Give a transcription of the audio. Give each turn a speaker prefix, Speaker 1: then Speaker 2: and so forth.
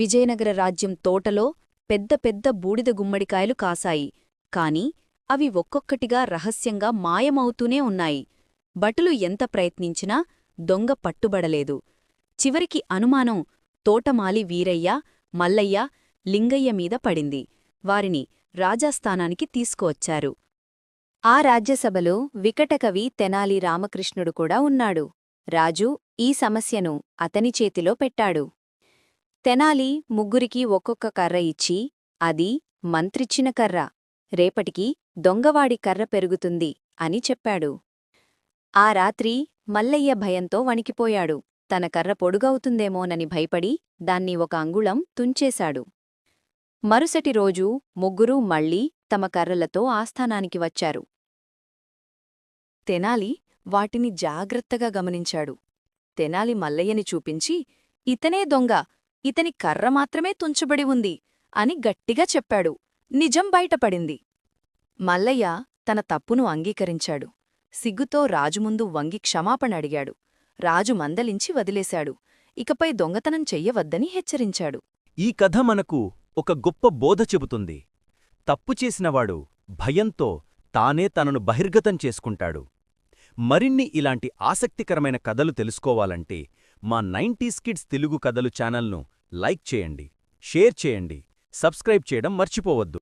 Speaker 1: విజయనగర రాజ్యం తోటలో పెద్ద పెద్ద బూడిద గుమ్మడికాయలు కాశాయి. కాని అవి ఒక్కొక్కటిగా రహస్యంగా మాయమవుతూనే ఉన్నాయి. భటులు ఎంత ప్రయత్నించినా దొంగ పట్టుబడలేదు. చివరికి అనుమానం తోటమాలి వీరయ్య మల్లయ్య లింగయ్య మీద పడింది. వారిని రాజాస్థానానికి తీసుకువచ్చారు. ఆ రాజ్యసభలో వికటకవి తెనాలి రామకృష్ణుడు కూడా ఉన్నాడు. రాజు ఈ సమస్యను అతని చేతిలో పెట్టాడు. తెనాలి ముగ్గురికి ఒక్కొక్క కర్ర ఇచ్చి అది మంత్రిచ్చిన కర్ర. రేపటికి దొంగవాడి కర్ర పెరుగుతుంది అని చెప్పాడు. ఆ రాత్రి మల్లయ్య భయంతో వణికిపోయాడు. తన కర్ర పొడుగవుతుందేమోనని భయపడి దాన్ని ఒక అంగుళం తుంచేశాడు. మరుసటి రోజు ముగ్గురూ మళ్ళీ తమ కర్రలతో ఆస్థానానికి వచ్చారు. తెనాలి వాటిని జాగ్రత్తగా గమనించాడు. తెనాలి మల్లయ్యని చూపించి ఇతనే దొంగ ఇతని కర్ర మాత్రమే తుంచబడి ఉంది అని గట్టిగా చెప్పాడు. నిజం బయటపడింది. మల్లయ్య తన తప్పును అంగీకరించాడు. సిగ్గుతో రాజు ముందు వంగి క్షమాపణ అడిగాడు. రాజు మందలించి వదిలేశాడు. ఇకపై దొంగతనం చెయ్యవద్దని హెచ్చరించాడు.
Speaker 2: ఈ కథ మనకు ఒక గొప్ప బోధ చెబుతుంది. తప్పు చేసినవాడు భయంతో తానే తనను బహిర్గతం చేసుకుంటాడు. మరిన్ని ఇలాంటి ఆసక్తికరమైన కథలు తెలుసుకోవాలంటే మా నైంటీస్ కిడ్స్ తెలుగు కథలు ఛానల్ను లైక్ చేయండి షేర్ చేయండి సబ్స్క్రైబ్ చేయడం మర్చిపోవద్దు.